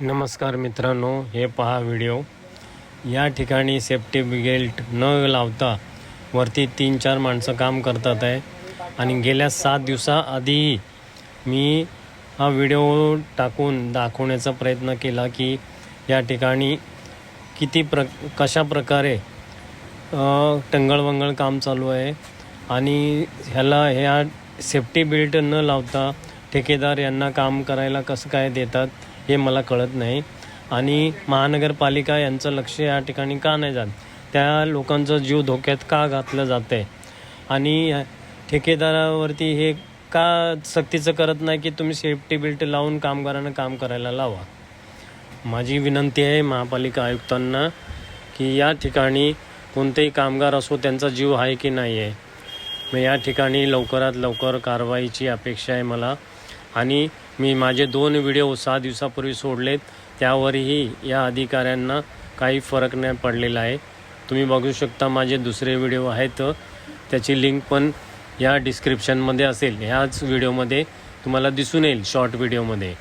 नमस्कार मित्रांनो हे पहा व्हिडिओ. या ठिकाणी सेफ्टी बेल्ट न लावता वरती तीन चार माणसं काम करतात आहे. आणि गेल्या सात दिवसाआधी मी हा व्हिडिओ टाकून दाखवण्याचा प्रयत्न केला की या ठिकाणी किती प्र कशा प्रकारे टंगळवंगळ काम चालू आहे. आणि ह्याला ह्या सेफ्टी बेल्ट न लावता ठेकेदार यांना काम करायला कसं काय देतात हे मला कळत नाही. आणि महानगरपालिका यांचं लक्ष या ठिकाणी का नाही जात? त्या लोकांचा जीव धोक्यात का घातलं जात आहे आणि ठेकेदारावरती हे का सक्तीचं करत नाही की तुम्ही सेफ्टी बेल्ट लावून कामगारांना काम करायला लावा? माझी विनंती आहे महापालिका आयुक्तांना की या ठिकाणी कोणतेही कामगार असो त्यांचा जीव आहे की नाही आहे मग या ठिकाणी लवकरात लवकर कारवाईची अपेक्षा आहे मला. आणि मी माझे दोन व्हिडिओ सहा दिवसापूर्वी सोडलेत. त्यावरही या अधिकाऱ्यांना काही फरक नाही पडलेला आहे. तुम्ही बघू शकता माझे दुसरे व्हिडिओ आहेत. त्याची लिंक पण या डिस्क्रिप्शनमध्ये असेल. ह्याच व्हिडिओमध्ये तुम्हाला दिसून येईल शॉर्ट व्हिडिओमध्ये.